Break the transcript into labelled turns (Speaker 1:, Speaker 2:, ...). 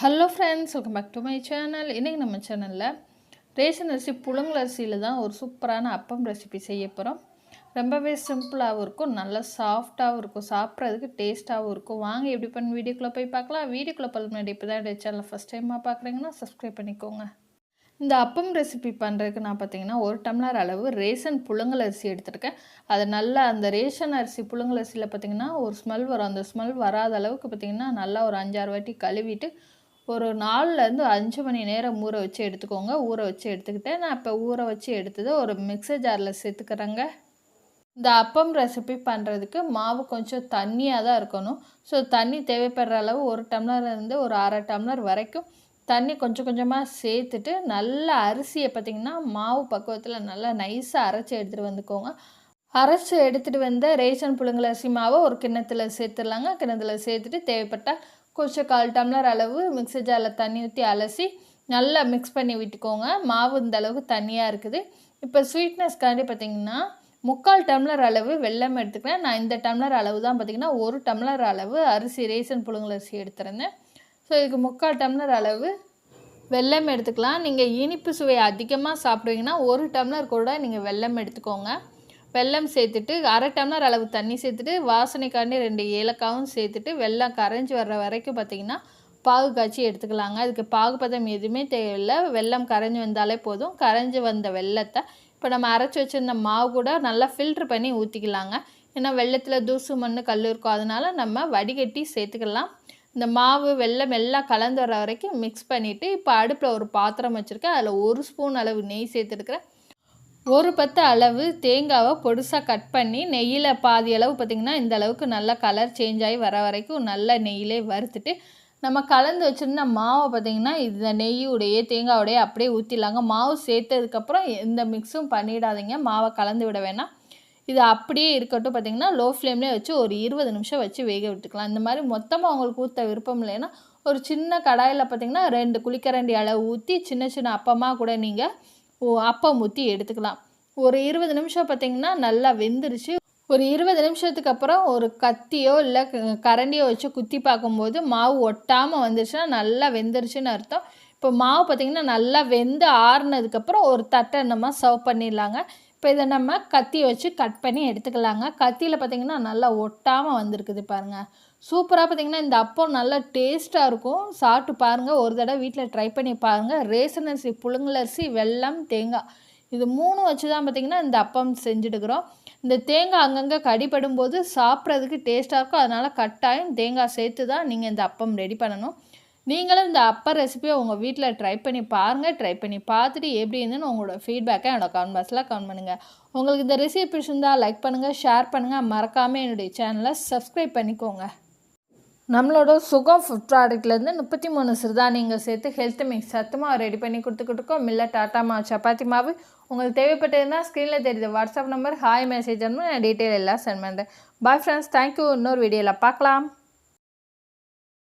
Speaker 1: Hello friends welcome back to my channel இன்றைக்கி நம்ம சேனலில் ரேஷன் அரிசி புழுங்கல் அரிசியில் தான் ஒரு சூப்பரான அப்பம் ரெசிபி செய்ய போகிறோம் ரொம்பவே சிம்பிளாகவும் இருக்கும் நல்லா சாஃப்டாகவும் இருக்கும் சாப்பிட்றதுக்கு டேஸ்ட்டாகவும் இருக்கும். வாங்க எப்படி பண்ணி? வீடியோக்குள்ளே போய் பார்க்கலாம். வீடியோக்குள்ளே போகிற முன்னாடி இப்போ தான் என்னுடைய சேனலை ஃபஸ்ட் டைமாக பார்க்குறீங்கன்னா சப்ஸ்கிரைப் பண்ணிக்கோங்க. இந்த அப்பம் ரெசிபி பண்ணுறதுக்கு நான் பார்த்தீங்கன்னா ஒரு டம்ளர் அளவு ரேஷன் புழுங்கல் அரிசி எடுத்திருக்கேன். அது நல்லா அந்த ரேஷன் அரிசி புழுங்கல் அரிசியில் பார்த்தீங்கன்னா ஒரு ஸ்மெல் வரும். அந்த ஸ்மெல் வராத அளவுக்கு பார்த்தீங்கன்னா நல்லா ஒரு அஞ்சாறு வாட்டி கழுவிட்டு ஒரு நாலுலேருந்து அஞ்சு மணி நேரம் ஊற வச்சு எடுத்துக்கோங்க. ஊற வச்சு எடுத்துக்கிட்டேன் நான் இப்போ ஊற வச்சு எடுத்தது ஒரு மிக்சர் ஜாரில் சேர்த்துக்கிறேங்க. இந்த அப்பம் ரெசிபி பண்ணுறதுக்கு மாவு கொஞ்சம் தண்ணியாக தான் இருக்கணும். ஸோ தண்ணி தேவைப்படுற அளவு ஒரு டம்ளர்லேருந்து ஒரு அரை டம்ளர் வரைக்கும் தண்ணி கொஞ்சம் கொஞ்சமாக சேர்த்துட்டு நல்ல அரிசியை பார்த்திங்கன்னா மாவு பக்குவத்தில் நல்லா நைஸாக அரைச்சி எடுத்துகிட்டு வந்துக்கோங்க. அரைச்சி எடுத்துகிட்டு வந்த ரேஷன் புழுங்கல் அரிசி மாவை ஒரு கிண்ணத்தில் சேர்த்துடலாங்க. கிண்ணத்தில் சேர்த்துட்டு தேவைப்பட்டால் கொஞ்சம் கால் டம்ளர் அளவு மிக்சர் ஜாரில் தண்ணி ஊற்றி அலசி நல்லா மிக்ஸ் பண்ணி விட்டுக்கோங்க. மாவு இந்த அளவுக்கு தண்ணியாக இருக்குது. இப்போ ஸ்வீட்னஸ்க்காண்டி பார்த்திங்கன்னா முக்கால் டம்ளர் அளவு வெள்ளம் எடுத்துக்கிறேன். நான் இந்த டம்ளர் அளவு தான் பார்த்திங்கன்னா ஒரு டம்ளர் அளவு அரிசி ரேசன் புழுங்கல் அரிசி எடுத்துருந்தேன். ஸோ இதுக்கு முக்கால் டம்ளர் அளவு வெள்ளம் எடுத்துக்கலாம். நீங்கள் இனிப்பு சுவை அதிகமாக சாப்பிடுவீங்கன்னா ஒரு டம்ளர் கூட நீங்கள் வெள்ளம் எடுத்துக்கோங்க. வெல்லம் சேர்த்துட்டு அரை டம்ளர் அளவு தண்ணி சேர்த்துட்டு வாசனைக்காண்டி ரெண்டு ஏலக்காவும் சேர்த்துட்டு வெல்லம் கரைஞ்சி வர்ற வரைக்கும் பார்த்திங்கன்னா பாகு காய்ச்சி எடுத்துக்கலாங்க. அதுக்கு பாகு பதம் எதுவுமே தேவையில்லை. வெல்லம் கரைஞ்சி வந்தாலே போதும். கரைஞ்சி வந்த வெள்ளத்தை இப்போ நம்ம அரைச்சி வச்சுருந்த மாவு கூட நல்லா ஃபில்ட்ரு பண்ணி ஊற்றிக்கலாங்க ஏன்னா வெள்ளத்தில் தூசு மண் கல் இருக்கும். அதனால் நம்ம வடிகட்டி சேர்த்துக்கலாம். இந்த மாவு வெல்லம் எல்லாம் கலந்து வர வரைக்கும் மிக்ஸ் பண்ணிவிட்டு இப்போ அடுப்பில் ஒரு பாத்திரம் வச்சுருக்கேன். அதில் ஒரு ஸ்பூன் அளவு நெய் சேர்த்துருக்குறேன். ஒரு பத்து அளவு தேங்காவை பொடுசாக கட் பண்ணி நெய்யில் பாதி அளவு பார்த்திங்கன்னா இந்த அளவுக்கு நல்லா கலர் சேஞ்ச் ஆகி வர வரைக்கும் நல்லா நெய்யிலே வறுத்துட்டு நம்ம கலந்து வச்சுருந்த மாவை பார்த்திங்கன்னா இந்த நெய்யுடைய தேங்காவுடைய அப்படியே ஊற்றிடலாங்க மாவு சேர்த்ததுக்கப்புறம் எந்த மிக்ஸும் பண்ணிடாதீங்க. மாவை கலந்து விட வேணாம். இது அப்படியே இருக்கட்டும் பார்த்திங்கன்னா லோ ஃப்ளேம்லேயே வச்சு ஒரு இருபது நிமிஷம் வச்சு வேக விட்டுக்கலாம். இந்த மாதிரி மொத்தமாக உங்களுக்கு ஊற்ற விருப்பம் இல்லைன்னா ஒரு சின்ன கடாயில் பார்த்திங்கன்னா ரெண்டு குளிக்கரண்டி அளவு ஊற்றி சின்ன சின்ன அப்பமாக கூட நீங்கள் அப்பம் ஊற்றி எடுத்துக்கலாம். ஒரு இருபது நிமிஷம் பார்த்திங்கன்னா நல்லா வெந்துருச்சு. ஒரு இருபது நிமிஷத்துக்கு அப்புறம் ஒரு கத்தியோ இல்லை கரண்டியோ வச்சு குத்தி பார்க்கும்போது மாவு ஒட்டாமல் வந்துருச்சுன்னா நல்லா வெந்துருச்சுன்னு அர்த்தம். இப்போ மாவு பார்த்திங்கன்னா நல்லா வெந்து ஆறுனதுக்கப்புறம் ஒரு தட்டை நம்ம சர்வ் பண்ணிடலாங்க. இப்போ இதை நம்ம கத்தி வச்சு கட் பண்ணி எடுத்துக்கலாங்க. கத்தியில் பார்த்திங்கன்னா நல்லா ஒட்டாமல் வந்திருக்குது பாருங்கள் சூப்பராக பார்த்திங்கன்னா இந்த அப்பம் நல்லா டேஸ்ட்டாக இருக்கும். சாப்பிட்டு பாருங்கள் ஒரு தடவை வீட்டில் ட்ரை பண்ணி பாருங்கள் ரேசன் அரிசி புழுங்கலரிசி வெள்ளம் வெல்லம் தேங்காய். இது மூணு வச்சு தான் பார்த்திங்கன்னா இந்த அப்பம் செஞ்சுட்டுக்கிறோம். இந்த தேங்காய் அங்கங்கே கடிப்படும் போது சாப்பிட்றதுக்கு டேஸ்ட்டாக இருக்கும். அதனால் கட்டாயம் தேங்காய் சேர்த்து தான் நீங்கள் இந்த அப்பம் ரெடி பண்ணணும். நீங்களும் இந்த அப்ப ரெசிபியை உங்கள் வீட்டில் ட்ரை பண்ணி பாருங்கள் ட்ரை பண்ணி பார்த்துட்டு எப்படி இருந்துன்னு உங்களோட ஃபீட்பேக்கை என்னோட கமெண்ட் பாக்ஸில் கமெண்ட் பண்ணுங்கள் உங்களுக்கு இந்த ரெசிபி பிடிச்சிருந்தால் லைக் பண்ணுங்கள் ஷேர் பண்ணுங்கள் மறக்காமல் என்னுடைய சேனலை சப்ஸ்கிரைப் பண்ணிக்கோங்க. நம்மளோட சுகம் ஃபுட் ப்ராடக்ட்லேருந்து முப்பத்தி மூணு சிறுதானியங்கள் சேர்த்து ஹெல்த் மிக்ஸ் சத்துமாக ரெடி பண்ணி கொடுத்துக்கிட்டுருக்கோம். மில்ல டாட்டா மாவு சப்பாத்தி மாவு. உங்களுக்கு தேவைப்பட்டதுன்னா ஸ்க்ரீனில் தெரியுது. WhatsApp number hi message detail எல்லாம் சென்ட் பண்ணுறேன் பாய் ஃப்ரெண்ட்ஸ் தேங்க்யூ இன்னொரு வீடியோவில் பார்க்கலாம்.